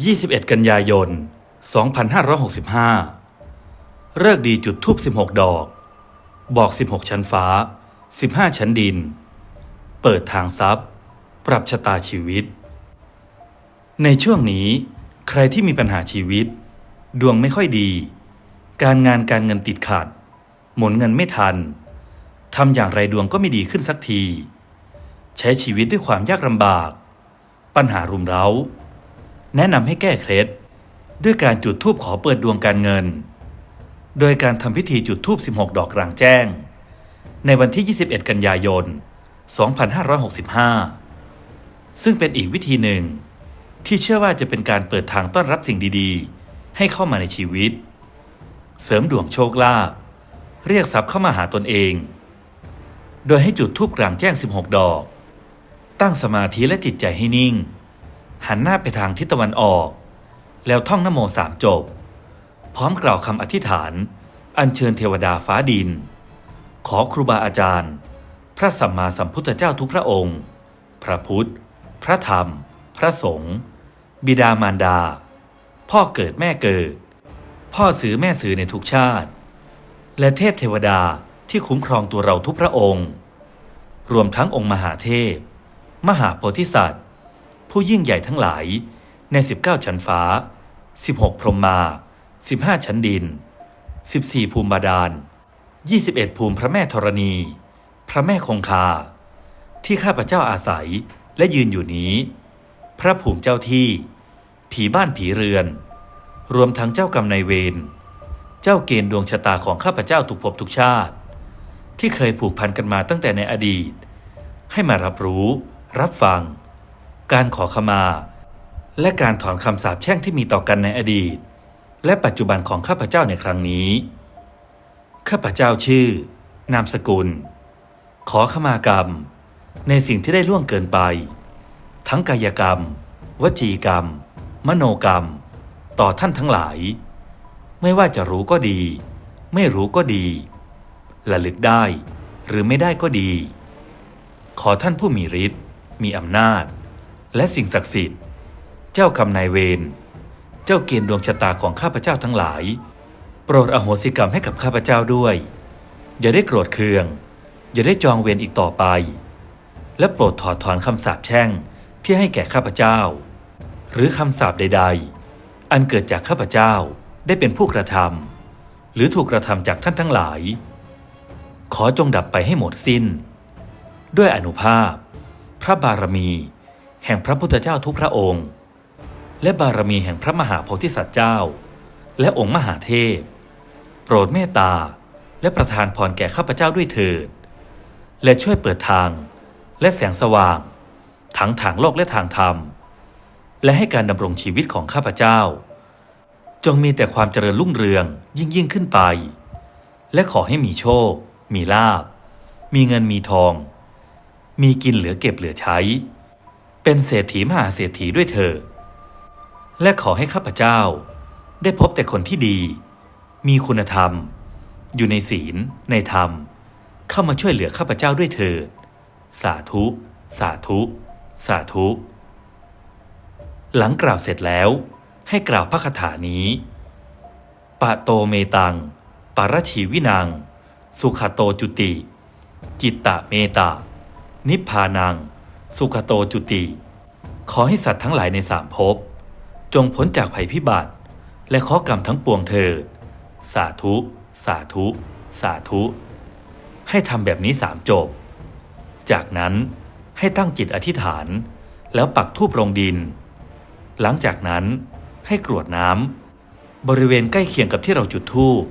21 กันยายน 2565 เลิกดีจุดทูบ16 ดอก บอก 16 ชั้นฟ้า 15 ชั้นดิน เปิดทางทรัพย์ ปรับชะตาชีวิต ในช่วงนี้ ใครที่มีปัญหาชีวิต ดวงไม่ค่อยดี การงานการเงินติดขัด หมุนเงินไม่ทัน ทำอย่างไรดวงก็ไม่ดีขึ้นสักที ใช้ชีวิตด้วยความยากลำบาก ปัญหารุมเร้า แนะนำให้แก้เคล็ดด้วยการจุดธูปขอเปิดดวงการเงิน โดยการทำพิธีจุดธูป 16 ดอกกลางแจ้ง ในวันที่ 21 กันยายน 2565 ซึ่งเป็นอีกวิธีหนึ่ง ที่เชื่อว่าจะเป็นการเปิดทางต้อนรับสิ่งดีๆ ให้เข้ามาในชีวิต เสริมดวงโชคลาภเรียกทรัพย์เข้ามาหาตนเอง โดยให้จุดธูปกลางแจ้ง 16 ดอก ตั้งสมาธิและจิตใจให้นิ่ง หันหน้าไปทางทิศตะวันออก แล้วท่องนโมสามจบ พร้อมกล่าวคำอธิษฐาน อัญเชิญเทวดาฟ้าดิน ขอครูบาอาจารย์ พระสัมมาสัมพุทธเจ้าทุกพระองค์ พระพุทธ พระธรรม พระสงฆ์บิดามารดา พ่อเกิดแม่เกิด พ่อสือแม่สือในทุกชาติ และเทพเทวดาที่คุ้มครองตัวเราทุกพระองค์ รวมทั้งองค์มหาเทพ มหาโพธิสัตว์ ผู้ยิ่งใหญ่ทั้งหลายใน 19 ชั้นฟ้า 16 พรหมมา 15 ชั้นดิน 14 ภูมิบาดาล 21 ภูมิพระแม่ธรณี พระแม่คงคา ที่ข้าพเจ้าอาศัยและยืนอยู่นี้ พระภูมิเจ้าที่ ผีบ้านผีเรือน รวมทั้งเจ้ากรรมนายเวร เจ้าเกณฑ์ดวงชะตาของข้าพเจ้าทุกภพทุกชาติ ที่เคยผูกพันกันมาตั้งแต่ในอดีต ให้มารับรู้ รับฟัง การขอขมา และการถอนคำสาปแช่งที่มีต่อกันในอดีต และปัจจุบันของข้าพเจ้าในครั้งนี้ ข้าพเจ้าชื่อ นามสกุล ขอขมากรรม ในสิ่งที่ได้ล่วงเกินไป ทั้งกายกรรม วจีกรรม มโนกรรม ต่อท่านทั้งหลาย ไม่ว่าจะรู้ก็ดี ไม่รู้ก็ดีระลึกได้หรือไม่ได้ก็ดี ขอท่านผู้มีฤทธิ์มีอำนาจ และสิ่งศักดิ์สิทธิ์ เจ้ากรรมนายเวร เจ้าเกณฑ์ดวงชะตาของข้าพเจ้าทั้งหลาย โปรดอโหสิกรรมให้กับข้าพเจ้าด้วย อย่าได้โกรธเคือง อย่าได้จองเวรอีกต่อไป และโปรดถอดถอนคำสาปแช่งที่ให้แก่ข้าพเจ้า หรือคำสาปใด ๆ อันเกิดจากข้าพเจ้าได้เป็นผู้กระทำหรือถูกกระทำจากท่านทั้งหลาย ขอจงดับไปให้หมดสิ้น ด้วยอนุภาพ พระบารมี แห่งพระพุทธเจ้าทุกพระองค์ และบารมีแห่งพระมหาโพธิสัตว์เจ้า และองค์มหาเทพ โปรดเมตตาและประทานพรแก่ข้าพเจ้าด้วยเถิด และช่วยเปิดทางและแสงสว่าง ทั้งทางโลกและทางธรรม และให้การดำรงชีวิตของข้าพเจ้า จงมีแต่ความเจริญรุ่งเรืองยิ่งยิ่งขึ้นไป และขอให้มีโชค มีลาบ มีเงินมีทอง มีกินเหลือเก็บเหลือใช้ เป็นเศรษฐีมหาเศรษฐีด้วยเถอและขอให้ข้าพเจ้าได้พบแต่คนที่ดี มีคุณธรรม อยู่ในศีล ในธรรม เข้ามาช่วยเหลือข้าพเจ้าด้วยเถิดสาธุ สาธุ สาธุ หลังกล่าวเสร็จแล้ว ให้กล่าวพระคาถานี้ปะโตเมตังปารชีวินัง สุขโตจุติ จิตตะเมตา นิพพานัง สุขโตจุติ ขอให้สัตว์ทั้งหลายในสามภพ จงพ้นจากภัยพิบัติ และข้อกรรมทั้งปวงเถิด สาธุ สาธุ สาธุ ให้ทำแบบนี้สามจบ จากนั้นให้ตั้งจิตอธิษฐาน แล้วปักธูปลงดิน หลังจากนั้นให้กรวดน้ำบริเวณใกล้เคียงกับที่เราจุดธูป